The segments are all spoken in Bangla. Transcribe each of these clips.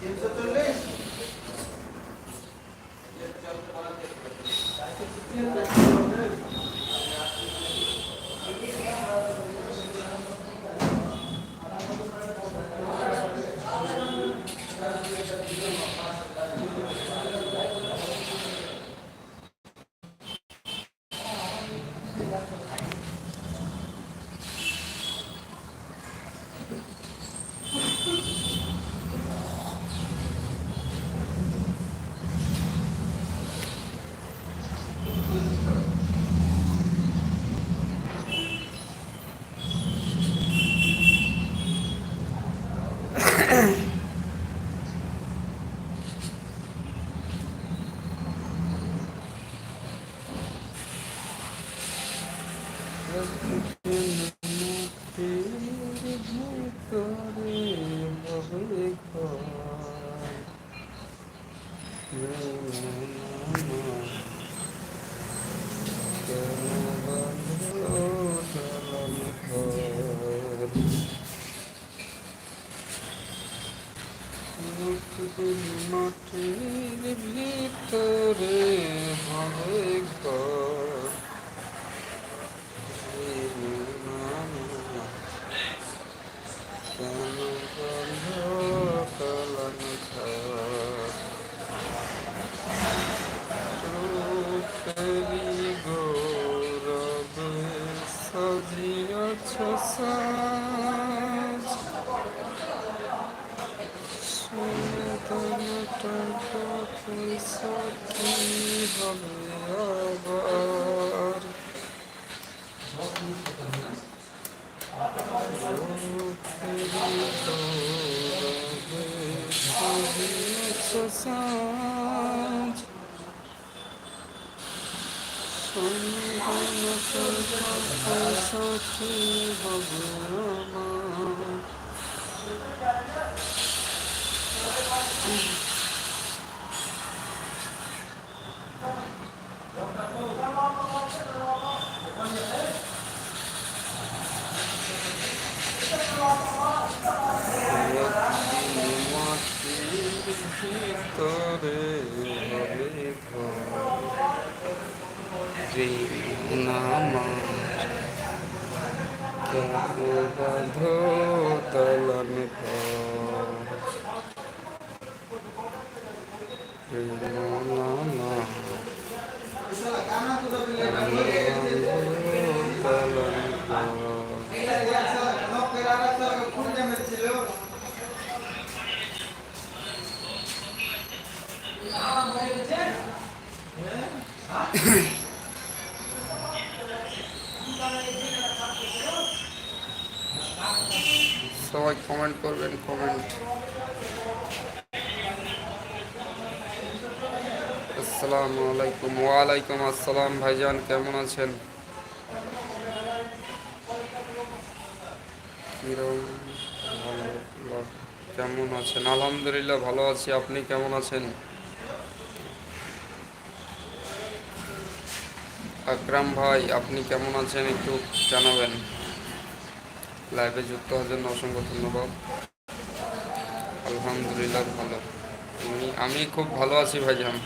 তিনশো কেন বাধ তলন নামা কানা তুলো দিলে তলন নকের আর একটা ফুল ড্যামেজ ছিল সবাই কমেন্ট করবেন কমেন্ট আসসালামু আলাইকুম। ওয়ালাইকুম আসসালাম, ভাইজান, কেমন আছেন। কেমন আছেন? আলহামদুলিল্লাহ, ভালো আছি। আপনি কেমন আছেন? আকরাম ভাই, আপনি কেমন আছেন একটু জানাবেন। লাইভে যুক্ত হওয়ার জন্য অসংখ্য ধন্যবাদ। আলহামদুলিল্লাহ, ভালো। আমি আমি খুব ভালো আছি ভাইজান।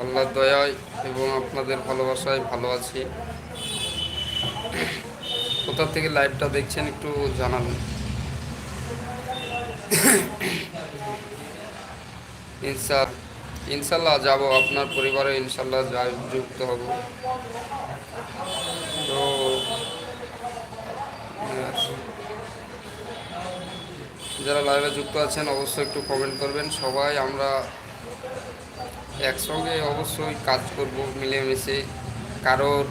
আল্লাহর দয়ায় এবং আপনাদের ভালোবাসায় ভালো আছি। কোথা থেকে লাইভটা দেখছেন একটু জানাবেন ইনশা ইনশাল্লাহ যাব, আপনার পরিবারে ইনশাল্লাহ যুক্ত হব তো যারা লাইভে যুক্ত আছেন, অবশ্যই একটু কমেন্ট করবেন। সবাই আমরা একসঙ্গে অবশ্যই কাজ করব, মিলেমিশে। কারোর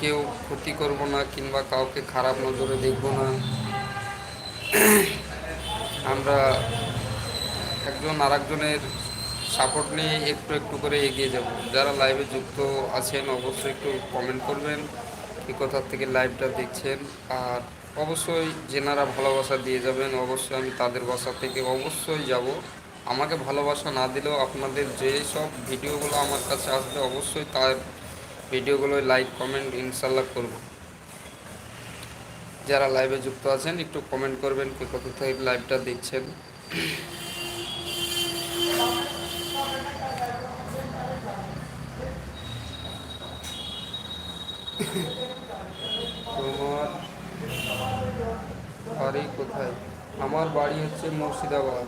কেউ ক্ষতি করব না, কিংবা কাউকে খারাপ নজরে দেখব না। আমরা একজন আরেকজনের সাপোর্ট নিয়ে একটু একটু করে এগিয়ে যাব। যারা লাইভে যুক্ত আছেন, অবশ্যই একটু কমেন্ট করবেন। কী কোথা থেকে লাইভটা দেখছেন। আর অবশ্যই যেনারা ভালোবাসা দিয়ে যাবেন, অবশ্যই আমি তাদের বাসা থেকে অবশ্যই যাব। আমাকে ভালোবাসা না দিলেও আপনাদের যে সব ভিডিওগুলো আমার কাছে আসবে, অবশ্যই তার ভিডিওগুলো লাইক কমেন্ট ইনশাল্লাহ করব। যারা লাইভে যুক্ত আছেন, একটু কমেন্ট করবেন কে কোথা থেকে লাইভটা দেখছেন তোমার বাড়ি কোথায়? আমার বাড়ি হচ্ছে মুর্শিদাবাদ।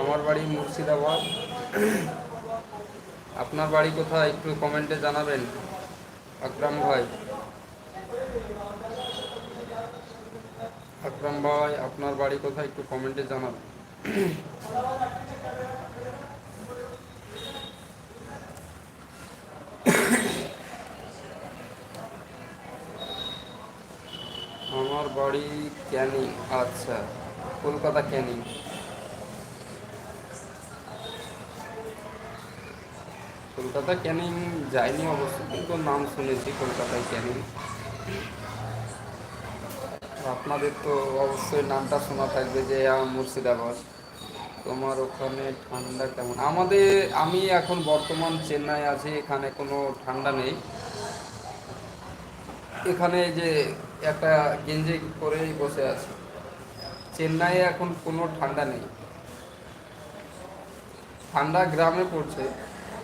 আমার বাড়ি মুর্শিদাবাদ। আপনার বাড়ি কোথায় একটু কমেন্টে জানাবেন? আকরাম ভাই। আকরাম ভাই, আপনার বাড়ি কোথায় একটু কমেন্টে জানাবেন। আমার বাড়ি ক্যানিং আচ্ছা কলকাতা ক্যানিং। কলকাতা ক্যানিং যাইনি অবশ্য, কিন্তু নাম শুনেছি কলকাতায় ক্যানিং। আপনাদের তো অবশ্যই নামটা শোনা থাকবে যে মুর্শিদাবাদ। তোমার ওখানে ঠান্ডা কেমন? আমাদের, আমি এখন বর্তমান চেন্নাই আছি, এখানে কোনো ঠান্ডা নেই। এখানে যে একটা গেঞ্জি পরেই বসে আছি। চেন্নাইয়ে এখন কোনো ঠান্ডা নেই। ঠান্ডা গ্রামে পড়ছে,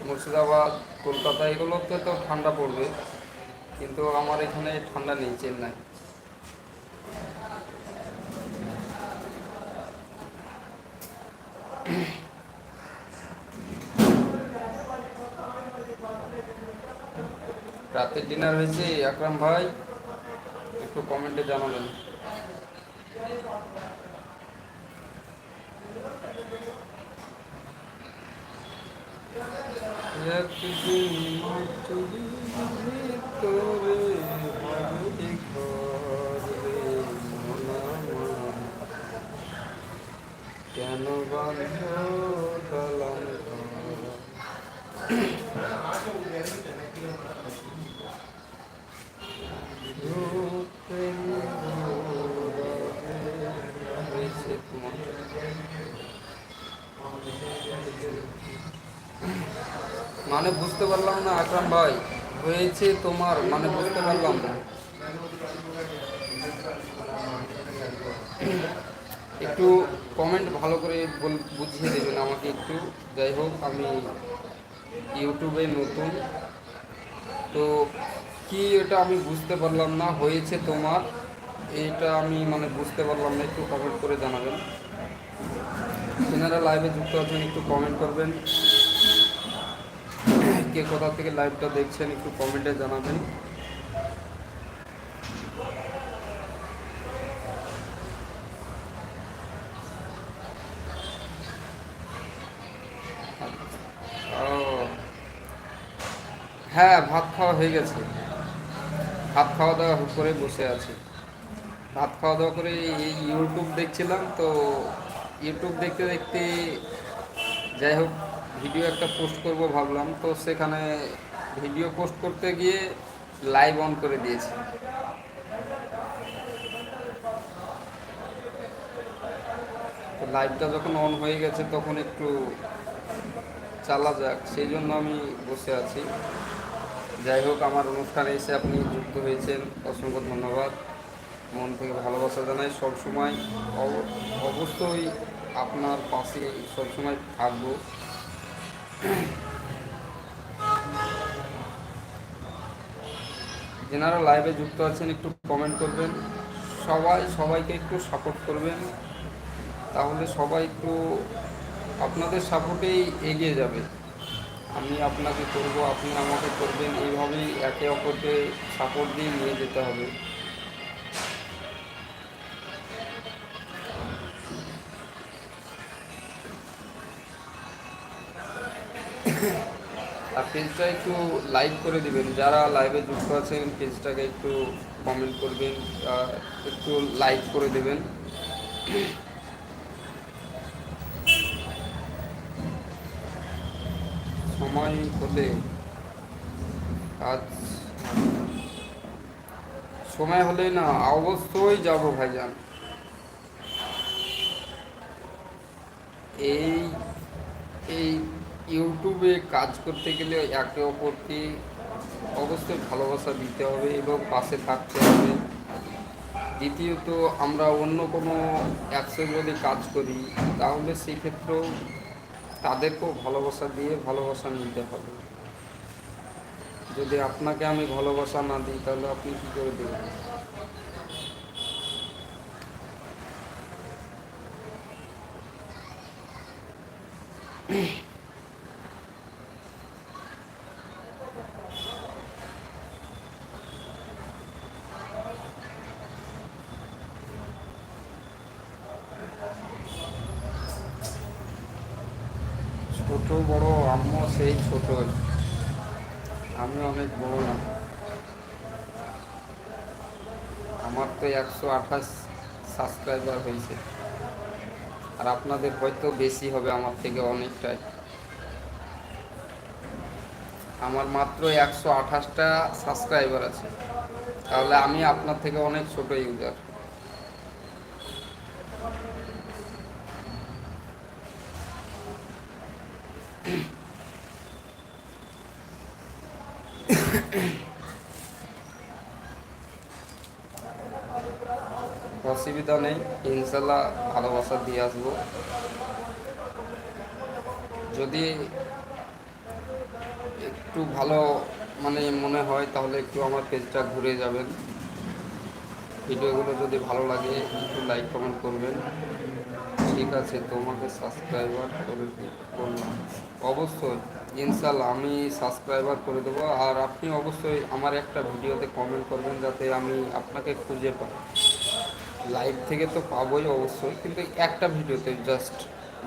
মুর্শিদাবাদ, কলকাতা, এগুলোতে তো ঠান্ডা পড়বে, কিন্তু আমার এখানে ঠান্ডা নেই চেন্নাই। রাতের ডিনার হয়েছে, আকরাম ভাই। একটু কমেন্টে জানাবেন। কেন বাঁধ দলান ঘর? হয়েছে তোমার মানে বুঝতে পারলাম না, আকরাম ভাই, হয়েছে তোমার মানে বুঝতে পারলাম না। একটু কমেন্ট ভালো করে বুঝিয়ে দেবেন আমাকে একটু। যাই হোক, আমি ইউটিউবে নতুন। তো কি এটা আমি বুঝতে পারলাম না, হয়েছে তোমার? এটা আমি মানে বুঝতে পারলাম না, একটু কমেন্ট করে জানাবেন। যারা লাইভে যুক্ত আছেন, একটু কমেন্ট করবেন। কে কোথা থেকে লাইভটা দেখছেন একটু কমেন্টে জানাবেন। হ্যাঁ ভাত খাওয়া হয়ে গেছে। ভাত খাওয়া দাওয়া করে বসে আছি। ভাত খাওয়া দাওয়া করে ইউটিউব দেখছিলাম, তো ইউটিউব দেখতে দেখতে যাই হোক ভিডিও একটা পোস্ট করব ভাবলাম। তো সেখানে ভিডিও পোস্ট করতে গিয়ে লাইভ অন করে দিয়েছি। লাইভটা যখন অন হয়ে গেছে তখন একটু চালা যাক, সেই জন্য আমি বসে আছি। যাই হোক, আমার অনুষ্ঠানে এসে আপনি যুক্ত হয়েছেন, অসংখ্য ধন্যবাদ। মন থেকে ভালোবাসা জানাই, সবসময় অব- অবশ্যই আপনার পাশে সবসময় থাকব। যেনারা লাইভে যুক্ত আছেন, একটু কমেন্ট করবেন। সবাই, সবাইকে একটু সাপোর্ট করবেন। তাহলে সবাই একটু আপনাদের সাপোর্টেই এগিয়ে যাবে। আমি আপনাকে করব, আপনি আমাকে করবেন। এইভাবেই একে অপরকে সাপোর্ট দিয়ে নিয়ে যেতে হবে। পেজটা একটু লাইক করে দিবেন। যারা লাইভে যুক্ত আছেন, পেজটাকে একটু কমেন্ট করবেন একটু লাইক করে দেবেন। সময় হলে আজ সময় হলে না, অবশ্যই যাব ভাইজান। এই এই ইউটিউবে কাজ করতে গেলে একে অপরকে অবশ্যই ভালোবাসা দিতে হবে এবং পাশে থাকতে হবে। দ্বিতীয়ত, আমরা অন্য কোনো অ্যাপসে যদি কাজ করি, তাহলে সেক্ষেত্রেও তাদেরকেও ভালোবাসা দিয়ে ভালোবাসা নিতে হবে। যদি আপনাকে আমি ভালোবাসা না দিই, তাহলে আপনি কী করে দেবেন? ছোট বড় আম্মু সেই ছোটই আমি অনেক বড় না। আমার তো একশো আঠাশ সাবস্ক্রাইবার হয়েছে। আর আপনাদের হয়তো বেশি হবে আমার থেকে অনেকটাই। আমার মাত্র একশো আঠাশটা সাবস্ক্রাইবার আছে। তাহলে আমি আপনার থেকে অনেক ছোট ইউজার অসুবিধা নেই ইনশাল্লাহ ভালোবাসা দিয়ে আসব। যদি একটু ভালো মানে মনে হয়, তাহলে একটু আমার পেজটা ঘুরে যাবেন। ভিডিওগুলো যদি ভালো লাগে, একটু লাইক কমেন্ট করবেন। ঠিক আছে, তোমাকে সাবস্ক্রাইবার করে করলাম অবশ্যই ইনশাল্লাহ আমি সাবস্ক্রাইবার করে দেবো। আর আপনি অবশ্যই আমার একটা ভিডিওতে কমেন্ট করবেন, যাতে আমি আপনাকে খুঁজে পাই। লাইভ থেকে তো পাবোই অবশ্যই, কিন্তু একটা ভিডিওতে জাস্ট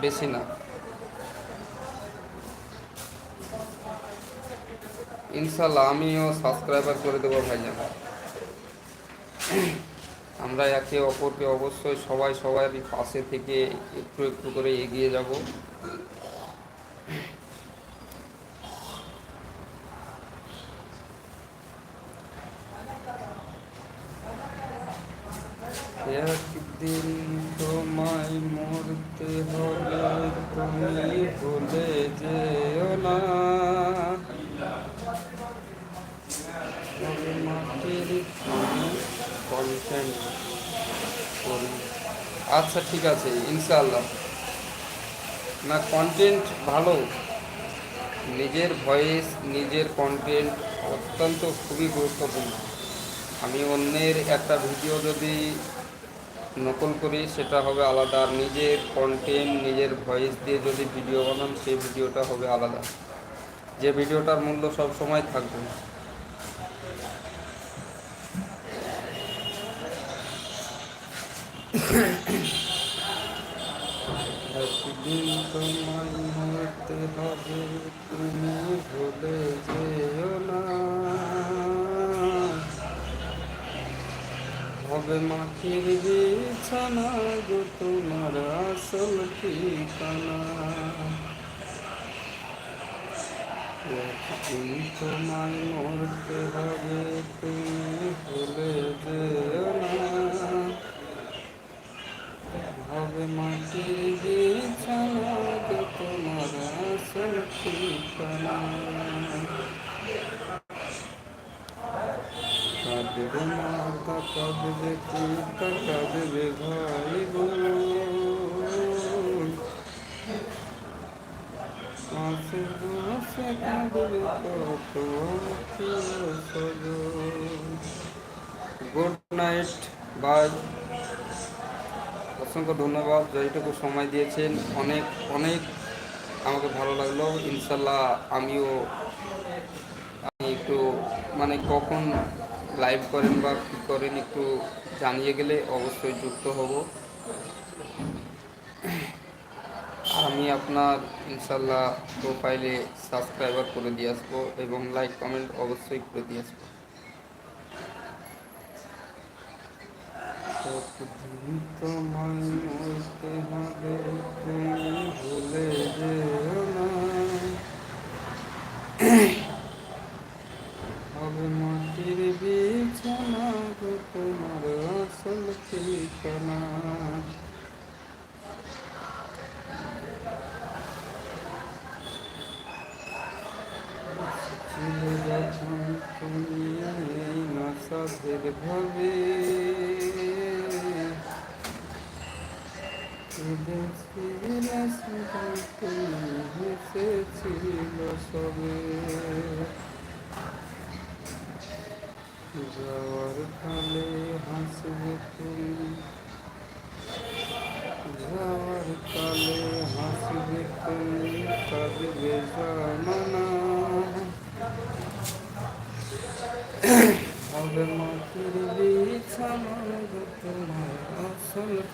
বেশি না। ইনশাল্লাহ আমিও সাবস্ক্রাইবার করে দেবো ভাইজান। আমরা একে অপরকে অবশ্যই সবাই সবারই পাশে থেকে একটু একটু করে এগিয়ে যাব। একদিন তোমায় মরতে হলে তুমি ভুলে যেও না। আচ্ছা ঠিক আছে ইনশাল্লাহ না কন্টেন্ট ভালো। নিজের ভয়েস নিজের কন্টেন্ট অত্যন্ত খুবই গুরুত্বপূর্ণ। আমি অন্যের একটা ভিডিও যদি নকল করি, সেটা হবে আলাদা। আর নিজের কন্টেন্ট নিজের ভয়েস দিয়ে যদি ভিডিও বানান, সেই ভিডিওটা হবে আলাদা। যে ভিডিওটার মূল্য সব সময় থাকবে। তুমি ভুলে যেও না। হবে মাটির বিছানা গো তোমার আসল ঠিকানা। তোমায় মরতে হবে, তুমি ভুলে যেও না। হবে মাটির বিছানা গো তোমার আসল ঠিকানা। গুড নাইট বাই অসংখ্য ধন্যবাদ। যেটুকু সময় দিয়েছেন, অনেক অনেক আমাকে ভালো লাগল। ইনশাল্লাহ আমিও আমি একটু মানে কখন লাইভ করেন বা কী করেন একটু জানিয়ে গেলে অবশ্যই যুক্ত হব। আমি আপনার ইনশাল্লাহ প্রোফাইলে সাবস্ক্রাইবার করে দিয়ে আসব এবং লাইক কমেন্ট অবশ্যই করে দিয়ে আসব। ভুলে হবে মাটির বিছানা গো তোমার আসল ঠিকানা ছিল যখন তুমি এই না সাধের ভাবে হেসেছিল সবে। যাওয়ার কালে হাসবে তুমি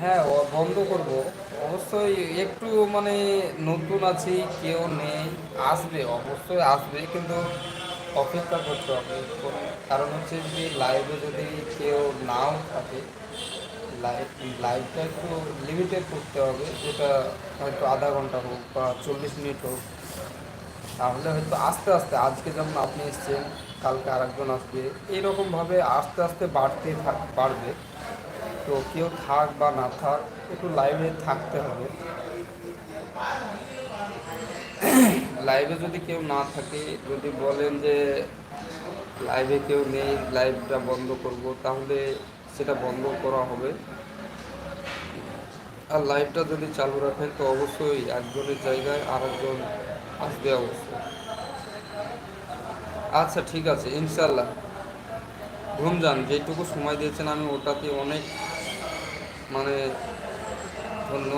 হ্যাঁ বন্ধ করব। অবশ্যই একটু মানে নতুন আছি, কেউ নেই, আসবে, অবশ্যই আসবে, কিন্তু অপেক্ষা করতে হবে। কারণ হচ্ছে যে লাইভে যদি কেউ নাও থাকে লাইভ লাইভটা একটু লিমিটেড করতে হবে, যেটা হয়তো আধা ঘণ্টা হোক বা চল্লিশ মিনিট হোক। তাহলে হয়তো আস্তে আস্তে, আজকে যেমন আপনি এসছেন, কালকে আরেকজন আসবে, এইরকমভাবে আস্তে আস্তে বাড়তে থাক, বাড়বে। তো কেউ থাক বা না থাক, একটু লাইভে থাকতে হবে। লাইভে যদি কেউ না থাকে, যদি বলেন যে লাইভে কেউ নেই লাইভটা বন্ধ করব, তাহলে সেটা বন্ধ করা হবে। আর লাইভটা যদি চালু রাখেন, তো অবশ্যই একজনের জায়গায় আরেকজন অবশ্যই আচ্ছা ঠিক আছে ইনশাল্লাহ ঘুম যান যেটুকু সময় দিয়েছেন আমি ওটাতে অনেক মানে ধন্য।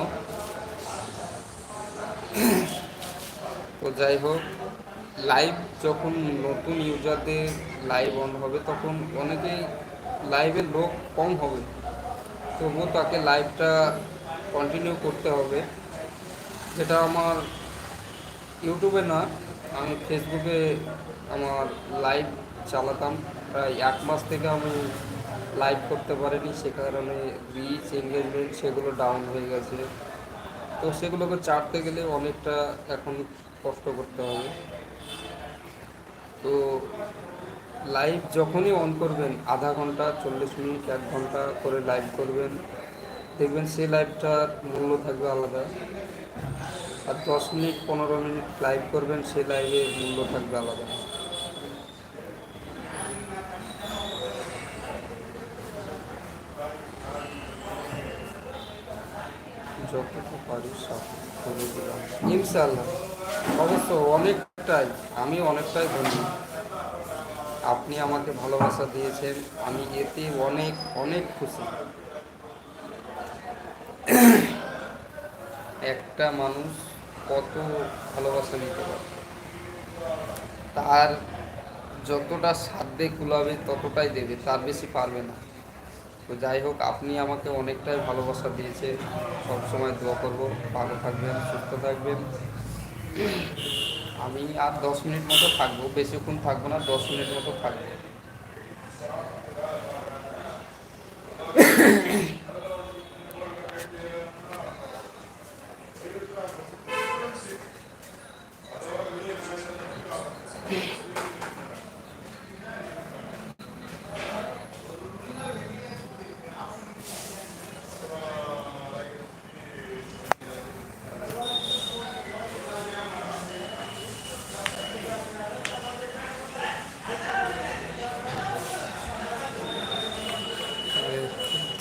তো যাই হোক, লাইভ যখন নতুন ইউজারদের লাইভ অন হবে, তখন অনেকেই লাইভের লোক কম হবে। তবুও তাকে লাইভটা কন্টিনিউ করতে হবে। যেটা আমার ইউটিউবে না, আমি ফেসবুকে আমার লাইভ চালাতাম। প্রায় এক মাস থেকে আমি লাইভ করতে পারিনি, সে কারণে রিচ এঙ্গেজমেন্ট সেগুলো ডাউন হয়ে গেছে। তো সেগুলোকে চাটতে গেলে অনেকটা এখন কষ্ট করতে হবে। তো লাইভ যখনই অন করবেন, আধা ঘণ্টা, চল্লিশ মিনিট, এক ঘণ্টা করে লাইভ করবেন। দেখবেন সেই লাইভটার মূল্য থাকবে আলাদা। আর দশ মিনিট, পনেরো মিনিট লাইভ করবেন, সেই লাইভের মূল্য থাকবে আলাদা। যতটুকু পারি সব ইনশাল্লাহ অবশ্য অনেকটাই, আমি অনেকটাই ধন্য। আপনি আমাকে ভালোবাসা দিয়েছেন, আমি এতে অনেক অনেক খুশি। একটা মানুষ কত ভালোবাসা নিতে পারে তার যতটা সাধ্যে কুলাবে ততটাই দেবে, তার বেশি পারবে না। তো যাই হোক, আপনি আমাকে অনেকটাই ভালোবাসা দিয়েছে। সবসময় দোয়া করব, ভালো থাকবেন, সুস্থ থাকবেন। আমি আর দশ মিনিট মতো থাকব, বেশিক্ষণ থাকব না, দশ মিনিট মতো থাকব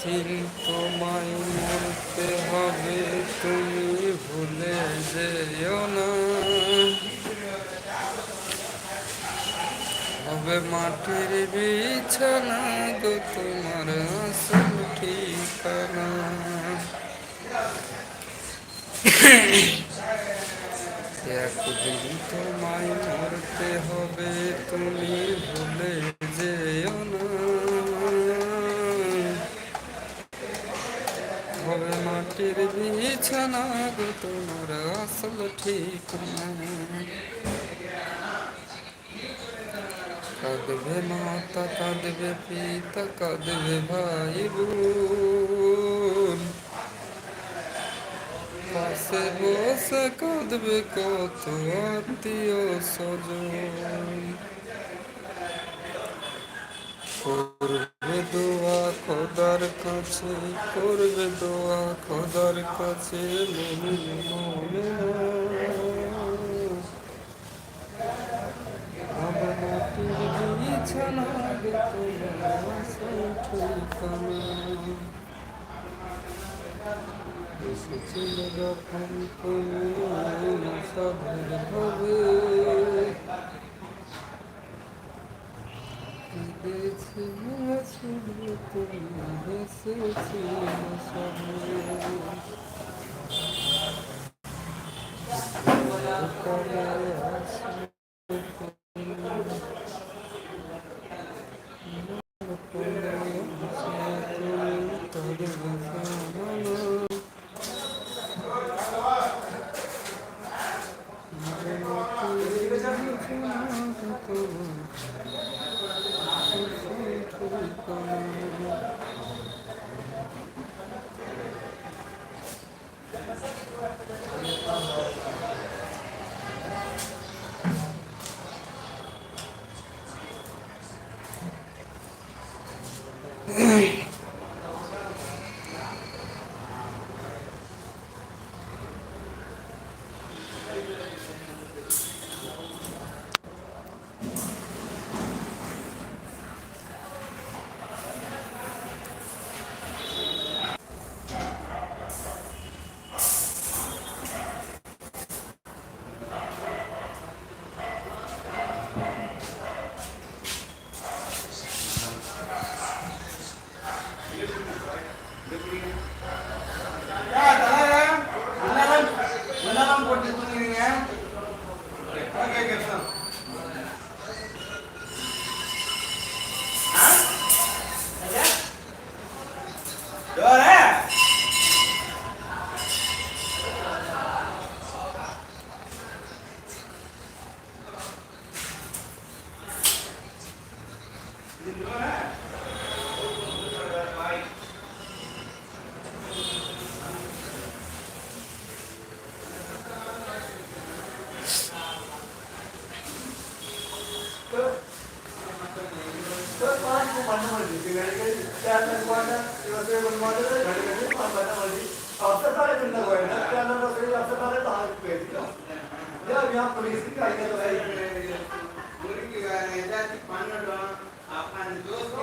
একদিন তোমায় মরতে হবে তুমি ভুলে যেও না হবে মাটির বিছানা গো তোমার আসল ঠিকানা একদিন তোমায় মরতে হবে তুমি ভুলে যেও না হবে মাটির বিছানা গো তোমার আসল ঠিকানা কাঁদবে মাতা কাঁদবে পিতা কাঁদবে ভাই বোন পাশে বসে কাঁদবে কত আত্মীয় স্বজন করবে দোয়া খোদার কাছে করবে দোয়া খোদার কাছে মাটির বিছানা গো তোমার ঠিকানা এসেছিল যখন তুমি সাধের হবে কেঁদেছিল শুধু Oh. Uh, தான் போலீஸுக்கு அதிக வேலை வேற ஏதாச்சும் பண்ணணும் அப்ப அந்த ஜோஸ்